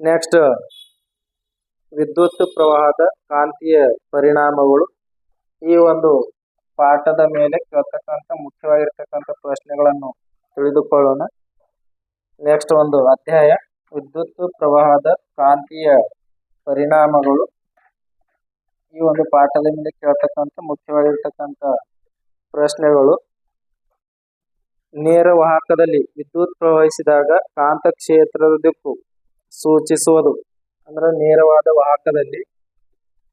Next ವಿದ್ಯುತ್ ಪ್ರವಾಹದ ಕಾಂತೀಯ ಪರಿಣಾಮಗಳು. ಈ ಒಂದು ಪಾಠದ ಮೇಲೆ ಕೇಳ್ತಕ್ಕಂಥ ಮುಖ್ಯವಾಗಿರ್ತಕ್ಕಂಥ ಪ್ರಶ್ನೆಗಳನ್ನು ತಿಳಿದುಕೊಳ್ಳೋಣ. ನೆಕ್ಸ್ಟ್ ಒಂದು ಅಧ್ಯಾಯ. ವಿದ್ಯುತ್ ಪ್ರವಾಹದ ಕಾಂತೀಯ ಪರಿಣಾಮಗಳು. ಈ ಒಂದು ಪಾಠದ ಮೇಲೆ ಕೇಳ್ತಕ್ಕಂಥ ಮುಖ್ಯವಾಗಿರ್ತಕ್ಕಂಥ ಪ್ರಶ್ನೆಗಳು. ನೇರ ವಾಹಕದಲ್ಲಿ ವಿದ್ಯುತ್ ಪ್ರವಹಿಸಿದಾಗ ಕಾಂತ ಕ್ಷೇತ್ರದ ದಿಕ್ಕು ಸೂಚಿಸುವುದು. ಅಂದ್ರೆ ನೇರವಾದ ವಾಹಕದಲ್ಲಿ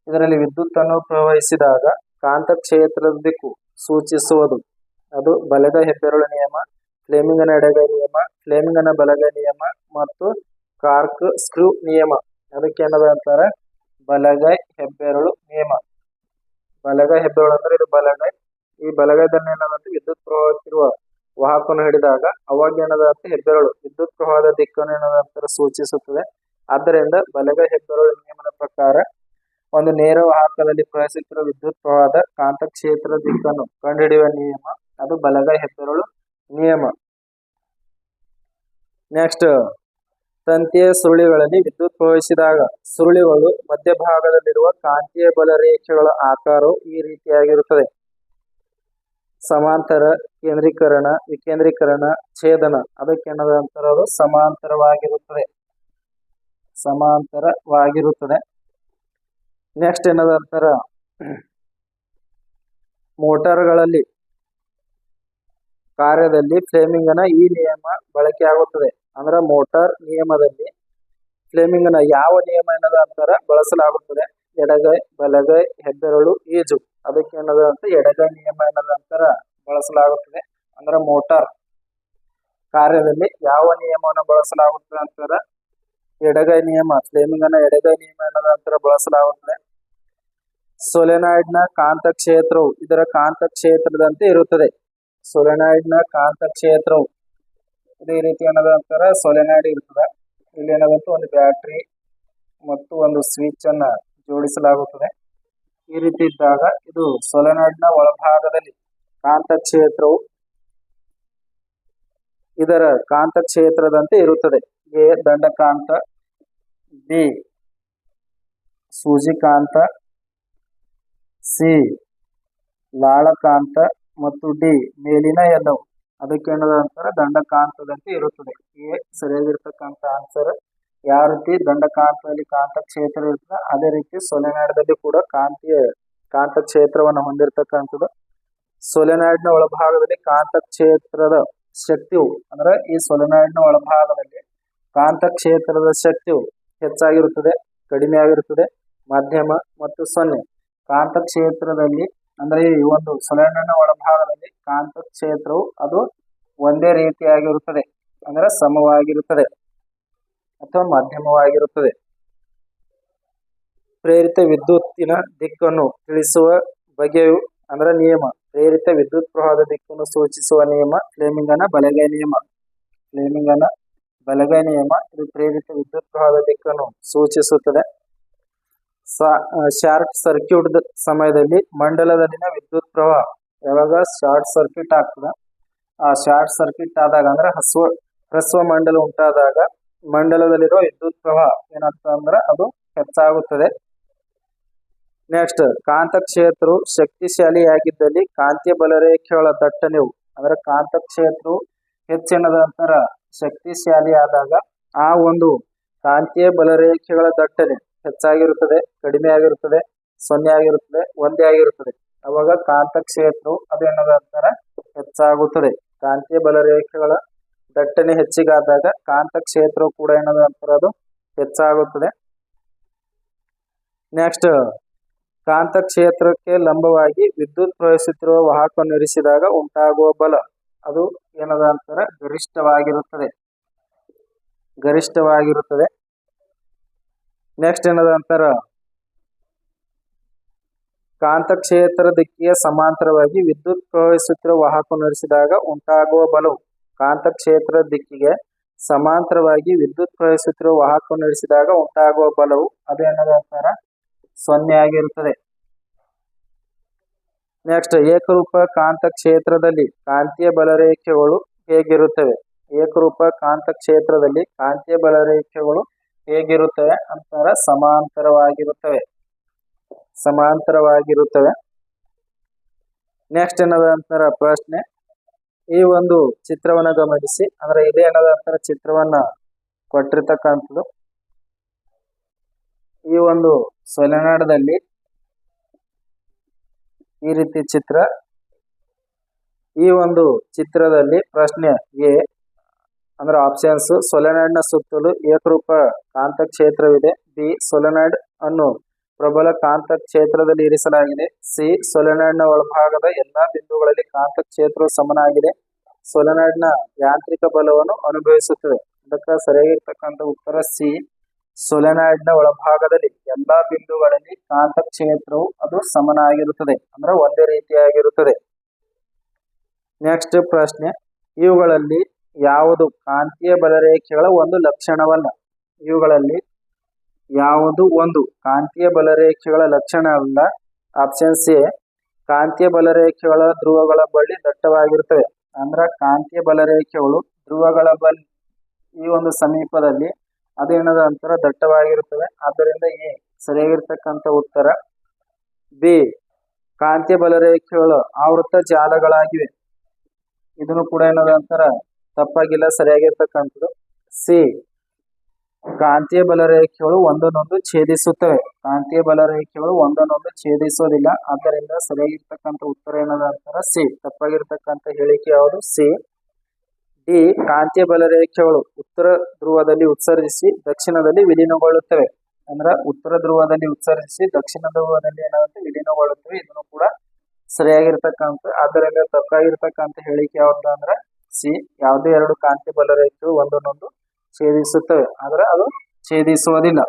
ಇದರಲ್ಲಿ ವಿದ್ಯುತ್ ಅನ್ನು ಪ್ರವಹಿಸಿದಾಗ ಕಾಂತ ಕ್ಷೇತ್ರದ ದಿಕ್ಕು ಸೂಚಿಸುವುದು. ಅದು ಬಲಗೈ ಹೆಬ್ಬೆರಳು ನಿಯಮ, ಫ್ಲೇಮಿಂಗನ ಎಡಗೈ ನಿಯಮ, ಫ್ಲೇಮಿಂಗನ ಬಲಗೈ ನಿಯಮ ಮತ್ತು ಕಾರ್ಕ್ ಸ್ಕ್ರೂ ನಿಯಮ. ಅದಕ್ಕೆ ಏನದ ಅಂತಾರೆ? ಬಲಗೈ ಹೆಬ್ಬೆರಳು ನಿಯಮ. ಬಲಗೈ ಹೆಬ್ಬೆರಳು ಅಂದ್ರೆ ಇದು ಬಲಗೈ. ಈ ಬಲಗೈದಲ್ಲಿ ಏನದಂದ್ರೆ ವಿದ್ಯುತ್ ಪ್ರವಾಹಕ್ಕಿರುವ ವಾಹಕವನ್ನು ಹಿಡಿದಾಗ ಅವಾಗ ಏನದ ಅಂತ ಹೆಬ್ಬೆರಳು ವಿದ್ಯುತ್ ಪ್ರವಾಹದ ದಿಕ್ಕನ್ನು ಏನದ ಅಂತಾರೆ ಸೂಚಿಸುತ್ತದೆ. ಆದ್ದರಿಂದ ಬಲಗ ಹೆಬ್ಬೆರಳು ನಿಯಮದ ಪ್ರಕಾರ ಒಂದು ನೇರ ವಾಹಕದಲ್ಲಿ ಪ್ರವಹಿಸುತ್ತಿರುವ ವಿದ್ಯುತ್ ಪ್ರವಾಹದ ಕಾಂತ ಕ್ಷೇತ್ರದ ದಿಕ್ಕನ್ನು ಕಂಡುಹಿಡಿಯುವ ನಿಯಮ. ಅದು ಬಲಗ ಹೆಬ್ಬೆರಳು ನಿಯಮ. ನೆಕ್ಸ್ಟ್ ತಂತಿಯ ಸುರುಳಿಗಳಲ್ಲಿ ವಿದ್ಯುತ್ ಪ್ರವಹಿಸಿದಾಗ ಸುರುಳಿಗಳು ಮಧ್ಯಭಾಗದಲ್ಲಿರುವ ಕಾಂತೀಯ ಬಲ ರೇಖೆಗಳ ಆಕಾರವು ಈ ರೀತಿಯಾಗಿರುತ್ತದೆ. ಸಮಾಂತರ ಕೇಂದ್ರೀಕರಣ, ವಿಕೇಂದ್ರೀಕರಣ, ಛೇದನ ಅದಕ್ಕೆ ಏನದ ಅದು? ಸಮಾಂತರವಾಗಿರುತ್ತದೆ. ಸಮಾಂತರವಾಗಿರುತ್ತದೆ. ನೆಕ್ಸ್ಟ್ ಏನದ ಅಂತಾರ? ಮೋಟಾರ್ಗಳಲ್ಲಿ ಕಾರ್ಯದಲ್ಲಿ ಫ್ಲೇಮಿಂಗನ ಈ ನಿಯಮ ಬಳಕೆ ಆಗುತ್ತದೆ. ಅಂದ್ರೆ ಮೋಟಾರ್ ನಿಯಮದಲ್ಲಿ ಫ್ಲೇಮಿಂಗನ ಯಾವ ನಿಯಮ ಏನದ ಅಂತಾರ ಬಳಸಲಾಗುತ್ತದೆ. ಎಡಗೈ, ಬಲಗೈ, ಹೆಬ್ಬೆರಳು, ಈಜು. ಅದಕ್ಕೆ ಏನದ ಅಂತ ಎಡಗೈ ನಿಯಮ ಏನದ ಅಂತರ ಬಳಸಲಾಗುತ್ತದೆ. ಅಂದ್ರೆ ಮೋಟಾರ್ ಕಾರ್ಯದಲ್ಲಿ ಯಾವ ನಿಯಮವನ್ನು ಬಳಸಲಾಗುತ್ತದೆ ಅಂತಾರ ಎಡಗೈ ನಿಯಮ ಫ್ಲೇಮಿಂಗನ ಎಡಗೈ ನಿಯಮ ಏನದ ಅಂತರ ಬಳಸಲಾಗುತ್ತದೆ. ಸೊಲೆನಾಯ್ಡ್ನ ಕಾಂತ ಕ್ಷೇತ್ರವು ಇದರ ಕಾಂತ ಕ್ಷೇತ್ರದಂತೆ ಇರುತ್ತದೆ. ಸೊಲೆನಾಯ್ಡ್ನ ಕಾಂತ ಕ್ಷೇತ್ರವು ಇದೇ ರೀತಿ ಏನದ ಅಂತಾರ ಸೊಲೆನಾಯ್ಡ್ ಇರ್ತದೆ. ಇಲ್ಲಿ ಏನದಂತ ಒಂದು ಬ್ಯಾಟ್ರಿ ಮತ್ತು ಒಂದು ಸ್ವಿಚ್ ಅನ್ನ ಜೋಡಿಸಲಾಗುತ್ತದೆ. ಈ ರೀತಿ ಇದ್ದಾಗ ಇದು ಸೊಲೆನಾಯ್ಡ್ ಒಳಭಾಗದಲ್ಲಿ ಕಾಂತಕ್ಷೇತ್ರವು ಇದರ ಕಾಂತಕ್ಷೇತ್ರದಂತೆ ಇರುತ್ತದೆ. ಎ ದಂಡಕಾಂತ, ಬಿ ಸೂಜಿಕಾಂತ, ಸಿ ಲಾಳಕಾಂತ ಮತ್ತು ಡಿ ಮೇಲಿನ ಎಲ್ಲವು. ಅದಕ್ಕೆ ಏನದ ಅಂತಾರೆ? ದಂಡಕಾಂತದಂತೆ ಇರುತ್ತದೆ. ಎ ಸರಿಯಾಗಿರ್ತಕ್ಕಂಥ ಆನ್ಸರ್ ಯಾವ ರೀತಿ ದಂಡಕಾಂತದಲ್ಲಿ ಕಾಂತ ಕ್ಷೇತ್ರ ಇರ್ತದೆ, ಅದೇ ರೀತಿ ಸೊಲೆನಾಡದಲ್ಲಿ ಕೂಡ ಕಾಂತೀಯ ಕಾಂತ ಕ್ಷೇತ್ರವನ್ನು ಹೊಂದಿರತಕ್ಕಂಥದ್ದು. ಸೊಲೆನಾಡಿನ ಒಳಭಾಗದಲ್ಲಿ ಕಾಂತ ಕ್ಷೇತ್ರದ ಶಕ್ತಿಯು, ಅಂದ್ರೆ ಈ ಸೊಲೆನಾಡಿನ ಒಳಭಾಗದಲ್ಲಿ ಕಾಂತ ಕ್ಷೇತ್ರದ ಶಕ್ತಿಯು ಹೆಚ್ಚಾಗಿರುತ್ತದೆ ಕಡಿಮೆ ಆಗಿರುತ್ತದೆ ಮಧ್ಯಮ ಮತ್ತು ಸೊನ್ನೆ. ಕಾಂತ ಕ್ಷೇತ್ರದಲ್ಲಿ ಅಂದ್ರೆ ಈ ಒಂದು ಸೊಲೆನಾಡಿನ ಒಳಭಾಗದಲ್ಲಿ ಕಾಂತ ಕ್ಷೇತ್ರವು ಅದು ಒಂದೇ ರೀತಿಯಾಗಿರುತ್ತದೆ, ಅಂದ್ರೆ ಸಮವಾಗಿರುತ್ತದೆ. ಅಥವಾ ಮಾಧ್ಯಮವಾಗಿರುತ್ತದೆ. ಪ್ರೇರಿತ ವಿದ್ಯುತ್ತಿನ ದಿಕ್ಕನ್ನು ತಿಳಿಸುವ ಬಗೆಯು, ಅಂದ್ರೆ ನಿಯಮ. ಪ್ರೇರಿತ ವಿದ್ಯುತ್ ಪ್ರವಾಹದ ದಿಕ್ಕನ್ನು ಸೂಚಿಸುವ ನಿಯಮ, ಫ್ಲೇಮಿಂಗನ ಬಲಗೈ ನಿಯಮ. ಫ್ಲೇಮಿಂಗನ ಬಲಗೈ ನಿಯಮ, ಇದು ಪ್ರೇರಿತ ವಿದ್ಯುತ್ ಪ್ರವಾಹದ ದಿಕ್ಕನ್ನು ಸೂಚಿಸುತ್ತದೆ. ಶಾರ್ಟ್ ಸರ್ಕ್ಯೂಟ್ ಸಮಯದಲ್ಲಿ ಮಂಡಲದಲ್ಲಿನ ವಿದ್ಯುತ್ ಪ್ರವಾಹ. ಯಾವಾಗ? ಶಾರ್ಟ್ ಸರ್ಕ್ಯೂಟ್ ಆಗ್ತದೆ. ಆ ಶಾರ್ಟ್ ಸರ್ಕ್ಯೂಟ್ ಆದಾಗ, ಅಂದ್ರೆ ಹಸ್ವ, ಹ್ರಸ್ವ ಮಂಡಲ ಉಂಟಾದಾಗ ಮಂಡಲದಲ್ಲಿರುವ ವಿದ್ಯುತ್ ಪ್ರವಾಹ ಏನಾಗ್ತದೆ ಅಂದ್ರೆ ಅದು ಹೆಚ್ಚಾಗುತ್ತದೆ. ನೆಕ್ಸ್ಟ್ ಕಾಂತ ಕ್ಷೇತ್ರವು ಶಕ್ತಿಶಾಲಿಯಾಗಿದ್ದಲ್ಲಿ ಕಾಂತೀಯ ಬಲರೇಖೆಗಳ ದಟ್ಟಣೆವು, ಅಂದ್ರೆ ಕಾಂತ ಕ್ಷೇತ್ರವು ಹೆಚ್ಚಿನದ ಅಂತರ ಶಕ್ತಿಶಾಲಿ ಆದಾಗ ಆ ಒಂದು ಕಾಂತೀಯ ಬಲರೇಖೆಗಳ ದಟ್ಟಣೆ ಹೆಚ್ಚಾಗಿರುತ್ತದೆ, ಕಡಿಮೆ ಆಗಿರುತ್ತದೆ, ಸೊನ್ನೆ ಆಗಿರುತ್ತದೆ, ಒಂದೇ ಆಗಿರುತ್ತದೆ. ಅವಾಗ ಕಾಂತ ಕ್ಷೇತ್ರವು ಅದೇನದ ಅಂತರ ಹೆಚ್ಚಾಗುತ್ತದೆ. ಕಾಂತೀಯ ಬಲರೇಖೆಗಳ ದಟ್ಟಣೆ ಹೆಚ್ಚಿಗಾದಾಗ ಕಾಂತ ಕ್ಷೇತ್ರವು ಕೂಡ ಏನದ ಅಂತಾರೆ ಅದು ಹೆಚ್ಚಾಗುತ್ತದೆ. ನೆಕ್ಸ್ಟ್ ಕಾಂತ ಕ್ಷೇತ್ರಕ್ಕೆ ಲಂಬವಾಗಿ ವಿದ್ಯುತ್ ಪ್ರವಹಿಸುತ್ತಿರುವ ವಾಹಕವನ್ನು ಇರಿಸಿದಾಗ ಉಂಟಾಗುವ ಬಲ. ಅದು ಏನದ ಅಂತಾರೆ? ಗರಿಷ್ಠವಾಗಿರುತ್ತದೆ. ಗರಿಷ್ಠವಾಗಿರುತ್ತದೆ. ನೆಕ್ಸ್ಟ್ ಏನದ ಅಂತಾರ? ಕಾಂತ ಕ್ಷೇತ್ರ ದಿಕ್ಕಿಗೆ ಸಮಾಂತರವಾಗಿ ವಿದ್ಯುತ್ ಪ್ರವಹಿಸುತ್ತಿರುವ ವಾಹಕವನ್ನು ಇರಿಸಿದಾಗ ಉಂಟಾಗುವ ಬಲವು. ಕಾಂತ ಕ್ಷೇತ್ರ ದಿಕ್ಕಿಗೆ ಸಮಾಂತರವಾಗಿ ವಿದ್ಯುತ್ ಪ್ರವಹಿಸುತ್ತಿರುವ ವಾಹಕವನ್ನು ನಡೆಸಿದಾಗ ಉಂಟಾಗುವ ಬಲವು, ಅದು ಏನದ ಅಂತಾರ ಸೊನ್ನೆ ಆಗಿರುತ್ತದೆ. ನೆಕ್ಸ್ಟ್ ಏಕರೂಪ ಕಾಂತ ಕ್ಷೇತ್ರದಲ್ಲಿ ಕಾಂತೀಯ ಬಲರೇಖೆಗಳು ಹೇಗಿರುತ್ತವೆ? ಏಕರೂಪ ಕಾಂತ ಕ್ಷೇತ್ರದಲ್ಲಿ ಕಾಂತೀಯ ಬಲರೇಖೆಗಳು ಹೇಗಿರುತ್ತವೆ? ಅಂತಾರ ಸಮಾಂತರವಾಗಿರುತ್ತವೆ. ಸಮಾಂತರವಾಗಿರುತ್ತವೆ. ನೆಕ್ಸ್ಟ್ ಏನದ ಅಂತಾರ ಪ್ರಶ್ನೆ ಈ ಒಂದು ಚಿತ್ರವನ್ನ ಗಮನಿಸಿ. ಅಂದ್ರೆ ಇದೇ ಅನ್ನೋದಂತರ ಚಿತ್ರವನ್ನ ಕೊಟ್ಟಿರ್ತಕ್ಕಂಥದ್ದು. ಈ ಒಂದು ಸೊಲೆನಾಡದಲ್ಲಿ ಈ ರೀತಿ ಚಿತ್ರ. ಈ ಒಂದು ಚಿತ್ರದಲ್ಲಿ ಪ್ರಶ್ನೆ ಎ, ಅಂದ್ರೆ ಆಪ್ಷನ್ಸ್ ಸೊಲೆನಾಡ್ನ ಸುತ್ತಲೂ ಏಕರೂಪ ಕಾಂತ ಕ್ಷೇತ್ರವಿದೆ ಬಿ, ಸೊಲೆನಾಡ್ ಅನ್ನು ಪ್ರಬಲ ಕಾಂತ ಕ್ಷೇತ್ರದಲ್ಲಿ ಇರಿಸಲಾಗಿದೆ. ಸಿ. ಸೊಲೆನಾಡ್ನ ಒಳಭಾಗದ ಎಲ್ಲಾ ಬಿಂದುಗಳಲ್ಲಿ ಕಾಂತ ಕ್ಷೇತ್ರವು ಸಮನಾಗಿದೆ. ಸೊಲೆನಾಡ್ನ ಯಾಂತ್ರಿಕ ಬಲವನ್ನು ಅನುಭವಿಸುತ್ತದೆ. ಅದಕ್ಕೆ ಸರಿಯಾಗಿರ್ತಕ್ಕಂಥ ಉತ್ತರ ಸಿ. ಸೊಲೆನಾಡ್ನ ಒಳಭಾಗದಲ್ಲಿ ಎಲ್ಲಾ ಬಿಂದುಗಳಲ್ಲಿ ಕಾಂತ ಕ್ಷೇತ್ರವು ಅದು ಸಮನಾಗಿರುತ್ತದೆ. ಅಂದ್ರೆ ಒಂದೇ ರೀತಿಯಾಗಿರುತ್ತದೆ. ನೆಕ್ಸ್ಟ್ ಪ್ರಶ್ನೆ. ಇವುಗಳಲ್ಲಿ ಯಾವುದು ಕಾಂತೀಯ ಬಲರೇಖೆಗಳ ಒಂದು ಲಕ್ಷಣವಲ್ಲ? ಇವುಗಳಲ್ಲಿ ಯಾವುದು ಒಂದು. ಕಾಂತೀಯ ಬಲರೇಖೆಗಳ ಲಕ್ಷಣ ಅಲ್ಲ. ಆಪ್ಷನ್ ಸಿ ಕಾಂತೀಯ ಬಲರೇಖೆಗಳ ಧ್ರುವಗಳ ಬಳಿ ದಟ್ಟವಾಗಿರುತ್ತವೆ. ಅಂದ್ರ ಕಾಂತೀಯ ಬಲರೇಖೆಗಳು ಧ್ರುವಗಳ ಬಳಿ ಈ ಒಂದು ಸಮೀಪದಲ್ಲಿ ಅದೇನದ ಅಂತರ ದಟ್ಟವಾಗಿರುತ್ತವೆ. ಆದ್ದರಿಂದ ಎ ಸರಿಯಾಗಿರ್ತಕ್ಕಂತ ಉತ್ತರ. ಬಿ, ಕಾಂತೀಯ ಬಲರೇಖೆಗಳು ಆವೃತ್ತ ಜಾಲಗಳಾಗಿವೆ. ಇದನ್ನು ಕೂಡ ಏನದ ಅಂತರ ತಪ್ಪಾಗಿಲ್ಲ, ಸರಿಯಾಗಿರ್ತಕ್ಕಂಥದ್ದು. ಸಿ ಕಾಂತೀಯ ಬಲರೇಖೆಗಳು ಒಂದನ್ನೊಂದು ಛೇದಿಸುತ್ತವೆ. ಕಾಂತೀಯ ಬಲರೇಖೆಗಳು ಒಂದನ್ನೊಂದು ಛೇದಿಸೋದಿಲ್ಲ. ಆದ್ದರಿಂದ ಸರಿಯಾಗಿರ್ತಕ್ಕಂಥ ಉತ್ತರ ಏನದ ಅಂತಾರ ಸಿ. ತಪ್ಪಾಗಿರ್ತಕ್ಕಂಥ ಹೇಳಿಕೆ ಯಾವುದು? ಸಿ. ಡಿ. ಕಾಂತೀಯ ಬಲರೇಖೆಗಳು ಉತ್ತರ ಧ್ರುವದಲ್ಲಿ ಉತ್ಸರ್ಜಿಸಿ ದಕ್ಷಿಣದಲ್ಲಿ ವಿಲೀನಗೊಳ್ಳುತ್ತವೆ. ಅಂದ್ರ ಉತ್ತರ ಧ್ರುವದಲ್ಲಿ ಉತ್ಸರ್ಜಿಸಿ ದಕ್ಷಿಣ ಧ್ರುವದಲ್ಲಿ ಏನಾಗುತ್ತೆ ವಿಲೀನಗೊಳ್ಳುತ್ತವೆ. ಇದನ್ನು ಕೂಡ ಸರಿಯಾಗಿರ್ತಕ್ಕಂಥ, ಆದ್ದರಿಂದ ತಪ್ಪಾಗಿರ್ತಕ್ಕಂಥ ಹೇಳಿಕೆ ಯಾವ್ದು ಅಂದ್ರೆ ಸಿ. ಯಾವುದೇ ಎರಡು ಕಾಂತಿ ಬಲರೇಖೆಗಳು ಒಂದನ್ನೊಂದು ಛೇದಿಸುತ್ತವೆ ಆದ್ರೆ ಅದು ಛೇದಿಸುವುದಿಲ್ಲ